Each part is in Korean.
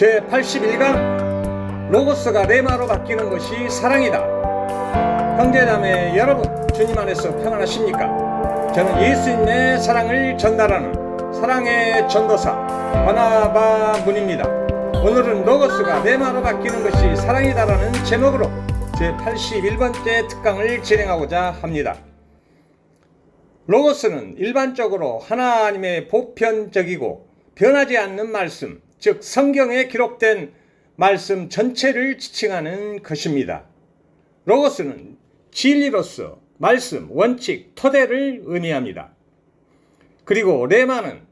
제81강 로고스가 레마로 바뀌는 것이 사랑이다. 형제자매 여러분, 주님 안에서 평안하십니까? 저는 예수님의 사랑을 전달하는 사랑의 전도사 바나바 문입니다. 오늘은 로고스가 레마로 바뀌는 것이 사랑이다라는 제목으로 제81번째 특강을 진행하고자 합니다. 로고스는 일반적으로 하나님의 보편적이고 변하지 않는 말씀, 즉 성경에 기록된 말씀 전체를 지칭하는 것입니다. 로고스는 진리로서 말씀, 원칙, 토대를 의미합니다. 그리고 레마는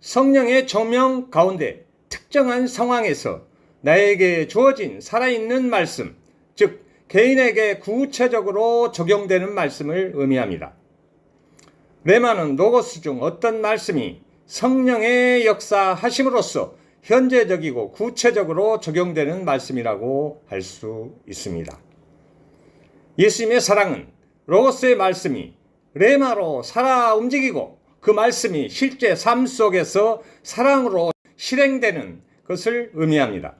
성령의 조명 가운데 특정한 상황에서 나에게 주어진 살아있는 말씀, 즉 개인에게 구체적으로 적용되는 말씀을 의미합니다. 레마는 로고스 중 어떤 말씀이 성령의 역사하심으로써 현재적이고 구체적으로 적용되는 말씀이라고 할 수 있습니다. 예수님의 사랑은 로고스의 말씀이 레마로 살아 움직이고 그 말씀이 실제 삶 속에서 사랑으로 실행되는 것을 의미합니다.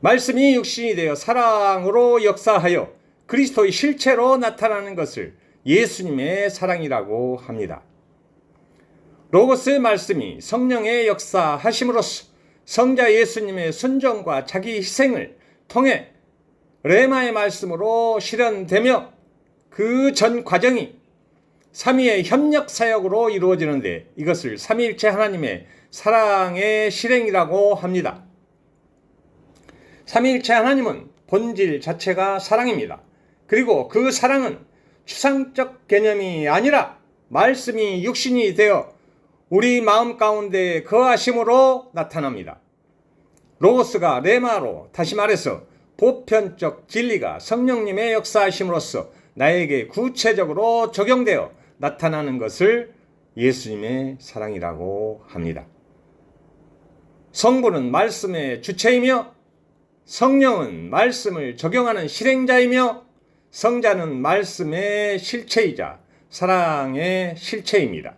말씀이 육신이 되어 사랑으로 역사하여 그리스도의 실체로 나타나는 것을 예수님의 사랑이라고 합니다. 로고스의 말씀이 성령의 역사하심으로써 성자 예수님의 순종과 자기 희생을 통해 레마의 말씀으로 실현되며 그 전 과정이 삼위의 협력 사역으로 이루어지는데 이것을 삼위일체 하나님의 사랑의 실행이라고 합니다. 삼위일체 하나님은 본질 자체가 사랑입니다. 그리고 그 사랑은 추상적 개념이 아니라 말씀이 육신이 되어 우리 마음 가운데 거하심으로 나타납니다. 로고스가 레마로 다시 말해서 보편적 진리가 성령님의 역사하심으로써 나에게 구체적으로 적용되어 나타나는 것을 예수님의 사랑이라고 합니다. 성부는 말씀의 주체이며 성령은 말씀을 적용하는 실행자이며 성자는 말씀의 실체이자 사랑의 실체입니다.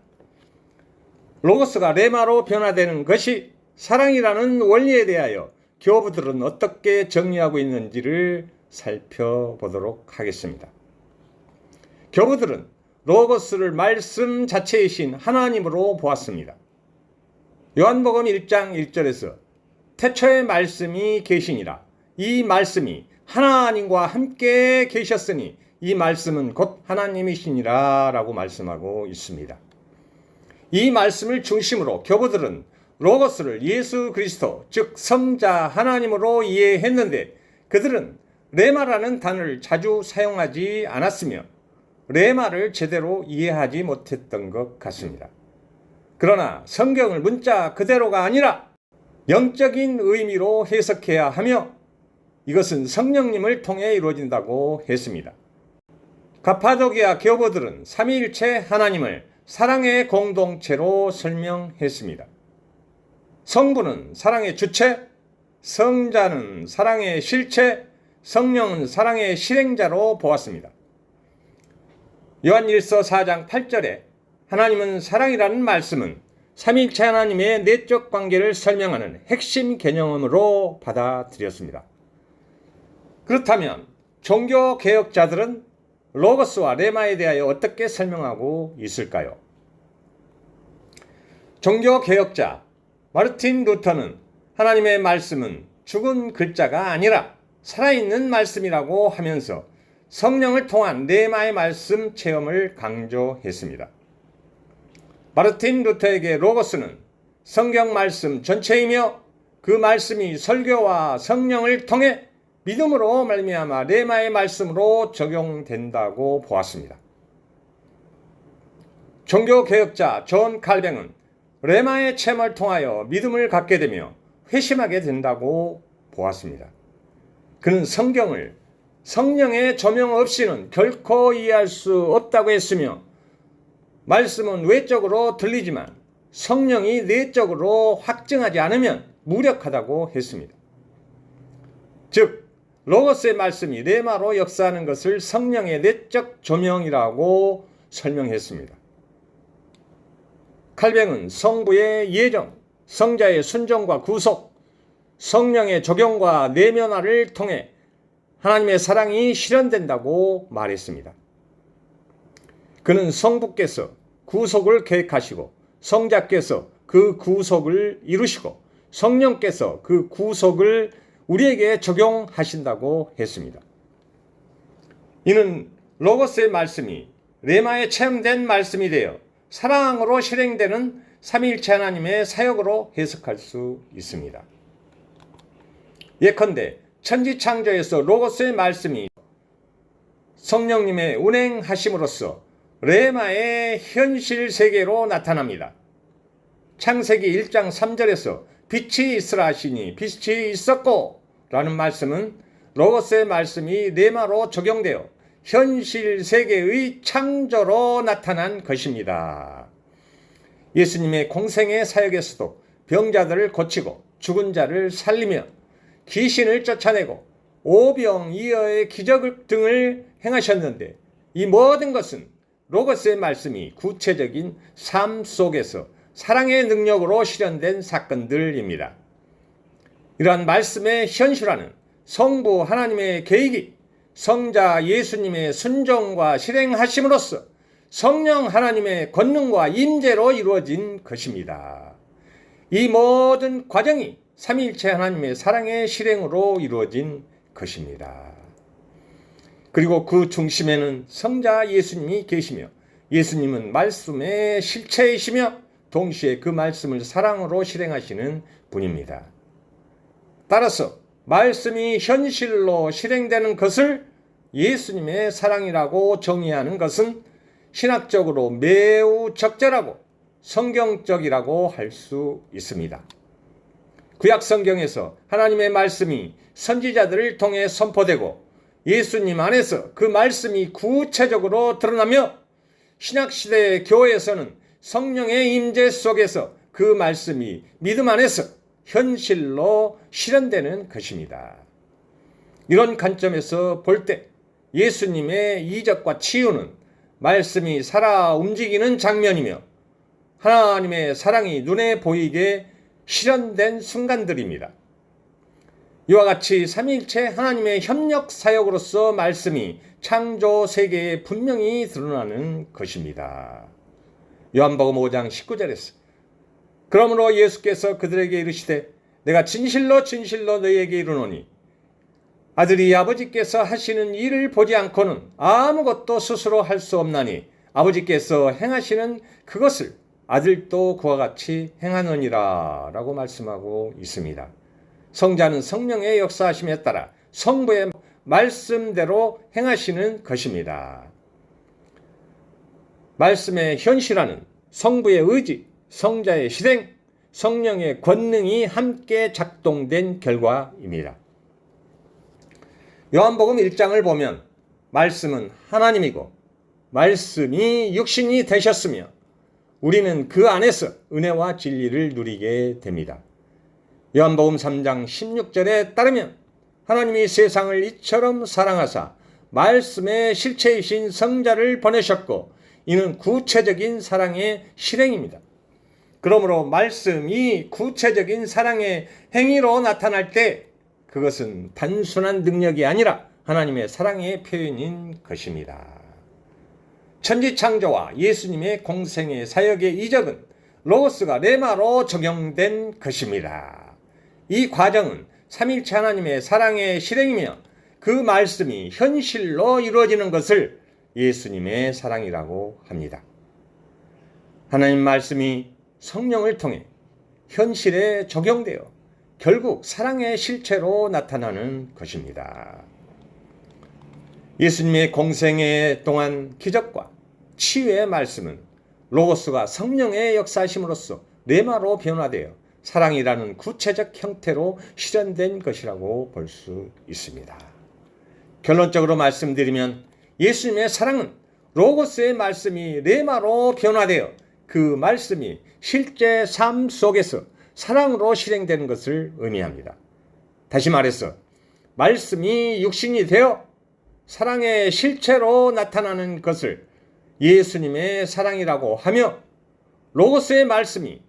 로고스가 레마로 변화되는 것이 사랑이라는 원리에 대하여 교부들은 어떻게 정리하고 있는지를 살펴보도록 하겠습니다. 교부들은 로고스를 말씀 자체이신 하나님으로 보았습니다. 요한복음 1장 1절에서 태초에 말씀이 계시니라 이 말씀이 하나님과 함께 계셨으니 이 말씀은 곧 하나님이시니라 라고 말씀하고 있습니다. 이 말씀을 중심으로 교부들은 로고스를 예수 그리스도, 즉 성자 하나님으로 이해했는데 그들은 레마라는 단어를 자주 사용하지 않았으며 레마를 제대로 이해하지 못했던 것 같습니다. 그러나 성경을 문자 그대로가 아니라 영적인 의미로 해석해야 하며 이것은 성령님을 통해 이루어진다고 했습니다. 가파도기아 교보들은 삼위일체 하나님을 사랑의 공동체로 설명했습니다. 성부는 사랑의 주체, 성자는 사랑의 실체, 성령은 사랑의 실행자로 보았습니다. 요한일서 4장 8절에 하나님은 사랑이라는 말씀은 삼일체 하나님의 내적 관계를 설명하는 핵심 개념으로 받아들였습니다. 그렇다면 종교 개혁자들은 로고스와 레마에 대하여 어떻게 설명하고 있을까요? 종교 개혁자 마르틴 루터는 하나님의 말씀은 죽은 글자가 아니라 살아있는 말씀이라고 하면서 성령을 통한 레마의 말씀 체험을 강조했습니다. 마르틴 루터에게 로고스는 성경 말씀 전체이며 그 말씀이 설교와 성령을 통해 믿음으로 말미암아 레마의 말씀으로 적용된다고 보았습니다. 종교 개혁자 존 칼뱅은 레마의 체험을 통하여 믿음을 갖게 되며 회심하게 된다고 보았습니다. 그는 성경을 성령의 조명 없이는 결코 이해할 수 없다고 했으며 말씀은 외적으로 들리지만 성령이 내적으로 확증하지 않으면 무력하다고 했습니다. 즉 로고스의 말씀이 레마로 역사하는 것을 성령의 내적 조명이라고 설명했습니다. 칼뱅은 성부의 예정, 성자의 순종과 구속, 성령의 적용과 내면화를 통해 하나님의 사랑이 실현된다고 말했습니다. 그는 성부께서 구속을 계획하시고 성자께서 그 구속을 이루시고 성령께서 그 구속을 우리에게 적용하신다고 했습니다. 이는 로고스의 말씀이 레마에 체험된 말씀이 되어 사랑으로 실행되는 삼위일체 하나님의 사역으로 해석할 수 있습니다. 예컨대 천지 창조에서 로고스의 말씀이 성령님의 운행하심으로써 레마의 현실 세계로 나타납니다. 창세기 1장 3절에서 빛이 있으라 하시니 빛이 있었고 라는 말씀은 로고스의 말씀이 레마로 적용되어 현실 세계의 창조로 나타난 것입니다. 예수님의 공생의 사역에서도 병자들을 고치고 죽은 자를 살리며 귀신을 쫓아내고 오병이어의 기적 등을 행하셨는데 이 모든 것은 로고스의 말씀이 구체적인 삶 속에서 사랑의 능력으로 실현된 사건들입니다. 이러한 말씀의 현실화는 성부 하나님의 계획이 성자 예수님의 순종과 실행하심으로써 성령 하나님의 권능과 임재로 이루어진 것입니다. 이 모든 과정이 삼위일체 하나님의 사랑의 실행으로 이루어진 것입니다. 그리고 그 중심에는 성자 예수님이 계시며 예수님은 말씀의 실체이시며 동시에 그 말씀을 사랑으로 실행하시는 분입니다. 따라서 말씀이 현실로 실행되는 것을 예수님의 사랑이라고 정의하는 것은 신학적으로 매우 적절하고 성경적이라고 할 수 있습니다. 구약 성경에서 하나님의 말씀이 선지자들을 통해 선포되고 예수님 안에서 그 말씀이 구체적으로 드러나며 신약시대의 교회에서는 성령의 임재 속에서 그 말씀이 믿음 안에서 현실로 실현되는 것입니다. 이런 관점에서 볼 때 예수님의 이적과 치유는 말씀이 살아 움직이는 장면이며 하나님의 사랑이 눈에 보이게 실현된 순간들입니다. 이와 같이 삼위일체 하나님의 협력 사역으로서 말씀이 창조 세계에 분명히 드러나는 것입니다. 요한복음 5장 19절에서 그러므로 예수께서 그들에게 이르시되 내가 진실로 진실로 너희에게 이르노니 아들이 아버지께서 하시는 일을 보지 않고는 아무것도 스스로 할 수 없나니 아버지께서 행하시는 그것을 아들도 그와 같이 행하느니라 라고 말씀하고 있습니다. 성자는 성령의 역사하심에 따라 성부의 말씀대로 행하시는 것입니다. 말씀의 현실화는 성부의 의지, 성자의 실행, 성령의 권능이 함께 작동된 결과입니다. 요한복음 1장을 보면 말씀은 하나님이고 말씀이 육신이 되셨으며 우리는 그 안에서 은혜와 진리를 누리게 됩니다. 요한복음 3장 16절에 따르면 하나님이 세상을 이처럼 사랑하사 말씀의 실체이신 성자를 보내셨고 이는 구체적인 사랑의 실행입니다. 그러므로 말씀이 구체적인 사랑의 행위로 나타날 때 그것은 단순한 능력이 아니라 하나님의 사랑의 표현인 것입니다. 천지창조와 예수님의 공생의 사역의 이적은 로고스가 레마로 적용된 것입니다. 이 과정은 삼일체 하나님의 사랑의 실행이며 그 말씀이 현실로 이루어지는 것을 예수님의 사랑이라고 합니다. 하나님 말씀이 성령을 통해 현실에 적용되어 결국 사랑의 실체로 나타나는 것입니다. 예수님의 공생애 동안 기적과 치유의 말씀은 로고스가 성령의 역사심으로써 레마로 변화되어 사랑이라는 구체적 형태로 실현된 것이라고 볼 수 있습니다. 결론적으로 말씀드리면 예수님의 사랑은 로고스의 말씀이 레마로 변화되어 그 말씀이 실제 삶 속에서 사랑으로 실행되는 것을 의미합니다. 다시 말해서 말씀이 육신이 되어 사랑의 실체로 나타나는 것을 예수님의 사랑이라고 하며 로고스의 말씀이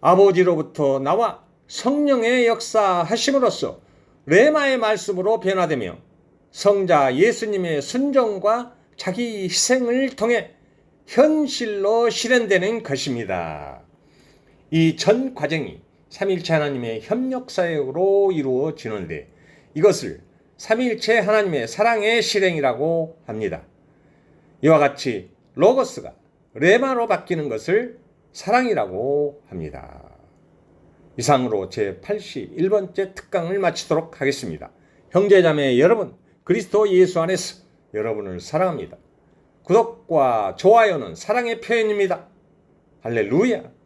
아버지로부터 나와 성령의 역사하심으로써 레마의 말씀으로 변화되며 성자 예수님의 순종과 자기 희생을 통해 현실로 실현되는 것입니다. 이 전 과정이 삼일체 하나님의 협력 사역으로 이루어지는데 이것을 삼일체 하나님의 사랑의 실행이라고 합니다. 이와 같이 로고스가 레마로 바뀌는 것을 사랑이라고 합니다. 이상으로 제 81번째 특강을 마치도록 하겠습니다. 형제자매 여러분, 그리스도 예수 안에서 여러분을 사랑합니다. 구독과 좋아요는 사랑의 표현입니다. 할렐루야!